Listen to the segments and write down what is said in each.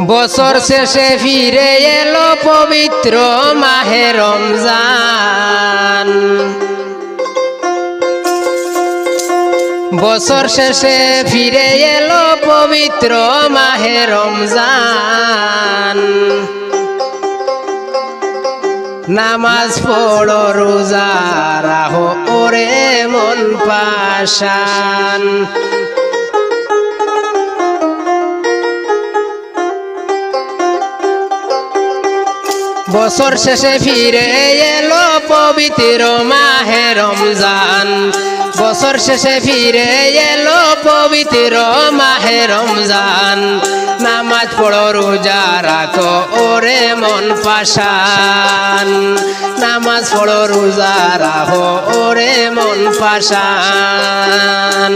বছর শেষে ফিরে এলো পবিত্র মাহে রমজান। বছর শেষে ফিরে এলো পবিত্র মাহে রমজান। নামাজ পড়ো, রোজা রাহো ওরে মন পাশান বছর শেষে ফিরে এলো পবিত্র মাহে রমজান। বছর শেষে ফিরে এলো পবিত্র মাহে রমজান। নামাজ পড়ো, রোজা রাখো, ওরে মন পাশান নামাজ পড়ো, রোজা রাখো, ওরে মন পাশান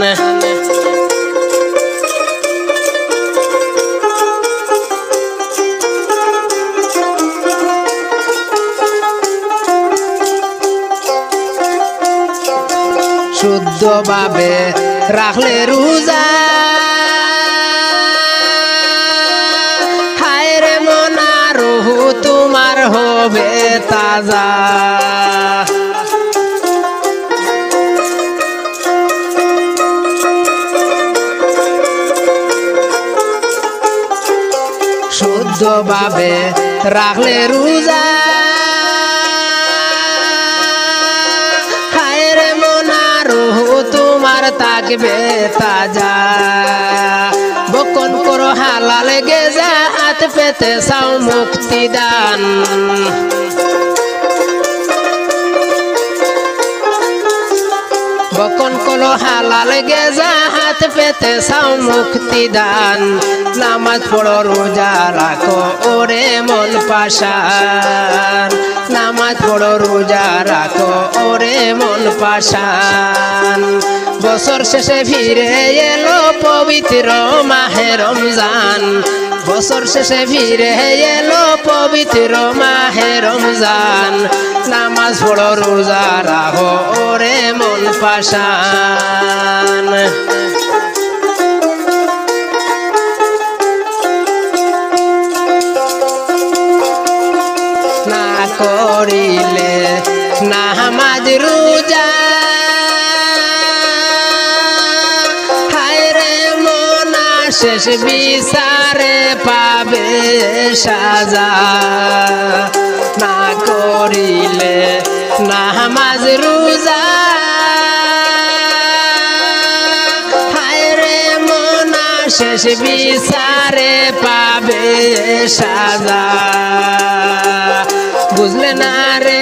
শুদ্ধভাবে রাখলে রোজা। হায় রে মনা রহু তোমার হবে তাজা। শুদ্ধভাবে রাখলে রোজা। থাকবে তাজা। বকন করো হালাল গেজা, হাত পেতে চাও মুক্তি দান বকন কলো হালাল গেজা, হাত পেতে চাও মুক্তি দান নামাজ পড়ো, রোজা রাখো, ওরে মন পাশান। নামাজ পড়ো, রোজা রাখো, ওরে মন পাশান। বছর শেষে ফিরে এলো পবিত্র মাহে রমজান। বছর শেষে ফিরে এলো পবিত্র মাহে রমজান। নামাজ পড়ো, রোজা রাখো, ওরে মন পাশান। নামাজ রোজা। হায় রে মনা, শেষ বিচারে পাবে সাজা। না করিলে নামাজ রোজা। হায় রে মনা, শেষ বিচারে পাবে সাজা। বুঝলে না রে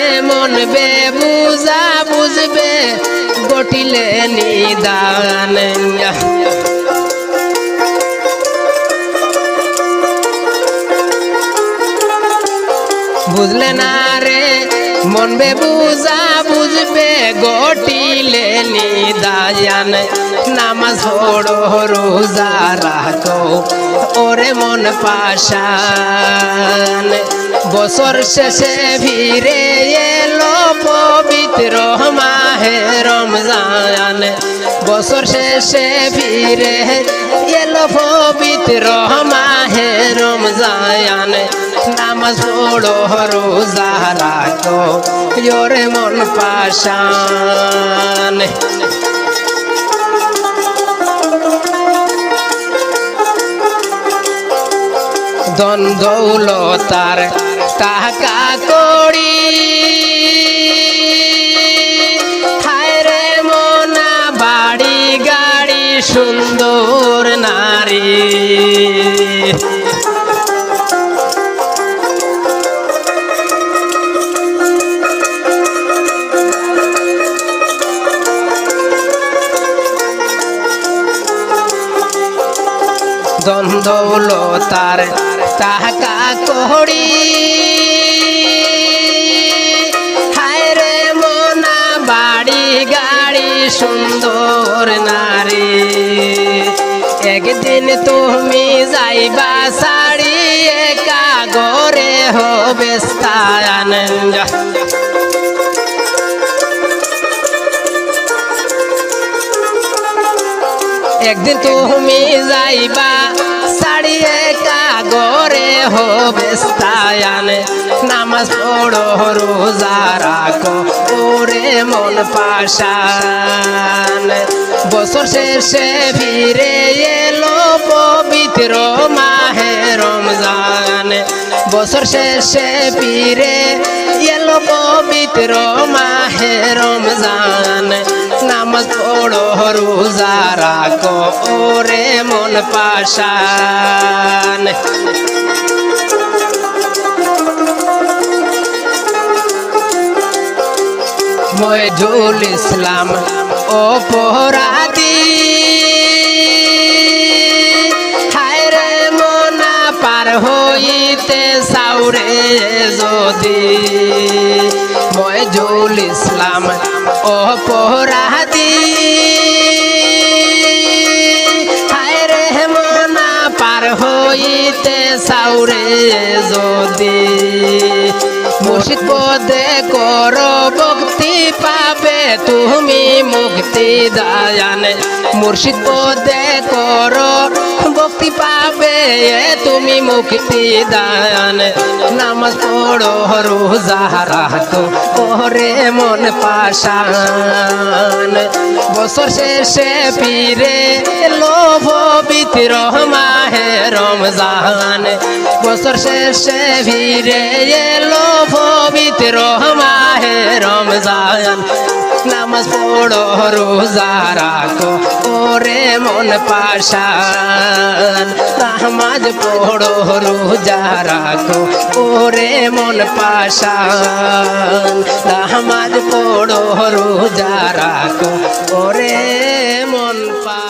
মন বে বুঝা বুঝবে, গটিলে নিদান। বুঝলে না রে মন বে বুঝা বুঝবে, গটিলে নিদায়ান নামাজ পড়ো, রোজা রাখো, ওরে মন পাশান। বছর শেষে ফিরে এলো পবিত্র মাহে রমজান। বছর শেষে ফিরে এলো পবিত্র মাহে রমজান। নামাজ পড়ো, রোজা রাখো ওরে মন পাশান। দ্বন্দ্বৌলতার টাকা কড়ি হায় সুন্দর নারী। দ্বন্দ্বৌলতার টাকা কড়ি। গাড়ি সুন্দর নারী। একদিন তুমি যাইবা শাড়ি একা গরে হবে আনন্দ একদিন তুমি যাইবা দাঁড়িয়ে কাগরে হবে স্তায়ানে। নামাজ পড়ো, রোজা রাখো, ওরে মন পাশান বছর শেষে ফিরে এলো পবিত্র মাহে রমজান। বছর শেষে ফিরে এলো পবিত্র মাহে রমজান। নামাজ পড়ো রোজা রাখো ওরে মন পাশান। ময়জুল ইসলাম অপরাধী সাউরে যদি ময়জুল ইসলাম অপরাধী। হায় রে পার হইতে সাউরে যদি মুর্শিদ পদে কর ভক্তি পাবে তুমি মুক্তি দায়ান। মুর্শিদ পদে কর, ভক্তি পাবে তুমি মুক্তি দায়ান। নামাজ পড়ো, রোজা রাখো ওরে মন পাশান। বছর শেষে ফিরে লোভ বিতির মাহে রমজান। বছর শেষে ফিরে এলো পবিত্র মাহে রমজান। নামাজ পড়ো, রোজা রাখো, ওরে মন পাশান নামাজ পড়ো, রোজা রাখো, ওরে মন পাশান নামাজ পড়ো, রোজা রাখো, ওরে মন পা